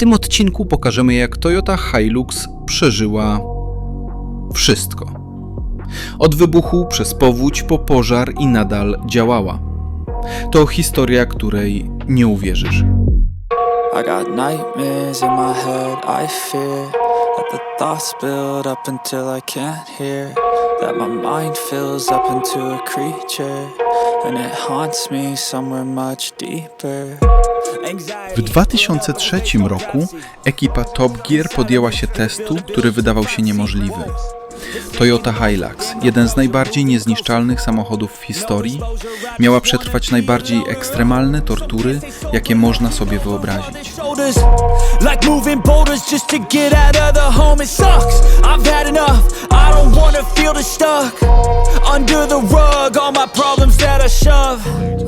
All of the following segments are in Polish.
tym odcinku pokażemy, jak Toyota Hilux przeżyła wszystko. Od wybuchu przez powódź po pożar i nadal działała. To historia, której nie uwierzysz. I got nightmares in my head, I fear that the thoughts build up until I can't hear. That my mind fills up into a creature, and it haunts me somewhere much deeper. W 2003 roku ekipa Top Gear podjęła się testu, który wydawał się niemożliwy. Toyota Hilux, jeden z najbardziej niezniszczalnych samochodów w historii, miała przetrwać najbardziej ekstremalne tortury, jakie można sobie wyobrazić.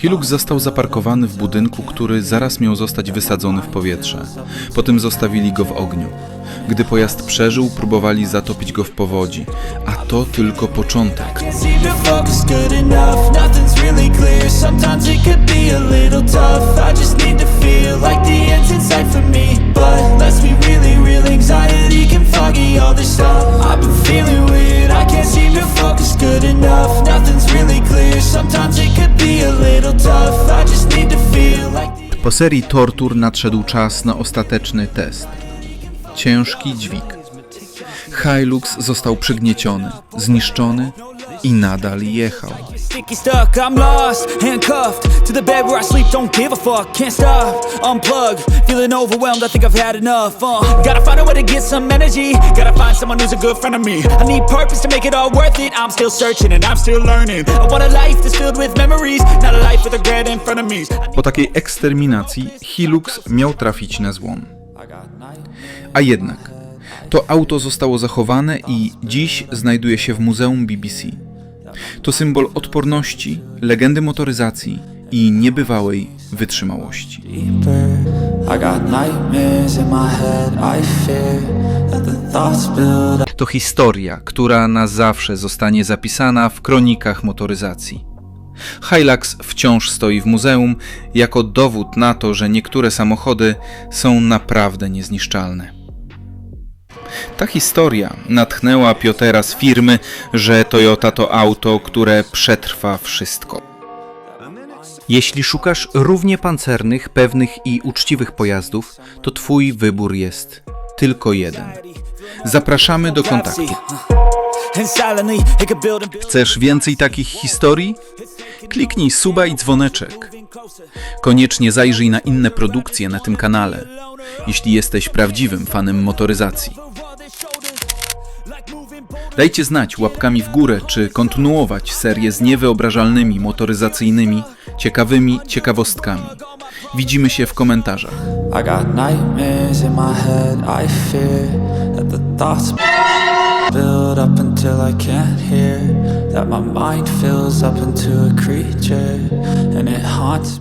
Hilux został zaparkowany w budynku, który zaraz miał zostać wysadzony w powietrze. Potem zostawili go w ogniu. Gdy pojazd przeżył, próbowali zatopić go w powodzi, a to tylko początek. sometimes Po serii tortur nadszedł czas na ostateczny test. Ciężki dźwig. Hilux został przygnieciony, zniszczony i nadal jechał. Po takiej eksterminacji Hilux miał trafić na złom. A jednak, to auto zostało zachowane i dziś znajduje się w Muzeum BBC. To symbol odporności, legendy motoryzacji i niebywałej wytrzymałości. To historia, która na zawsze zostanie zapisana w kronikach motoryzacji. Hilux wciąż stoi w muzeum jako dowód na to, że niektóre samochody są naprawdę niezniszczalne. Ta historia natchnęła Piotera z firmy, że Toyota to auto, które przetrwa wszystko. Jeśli szukasz równie pancernych, pewnych i uczciwych pojazdów, to Twój wybór jest tylko jeden. Zapraszamy do kontaktu. Chcesz więcej takich historii? Kliknij suba i dzwoneczek. Koniecznie zajrzyj na inne produkcje na tym kanale, jeśli jesteś prawdziwym fanem motoryzacji. Dajcie znać łapkami w górę, czy kontynuować serię z niewyobrażalnymi motoryzacyjnymi, ciekawymi ciekawostkami. Widzimy się w komentarzach. Build up until I can't hear. That my mind fills up into a creature, and it haunts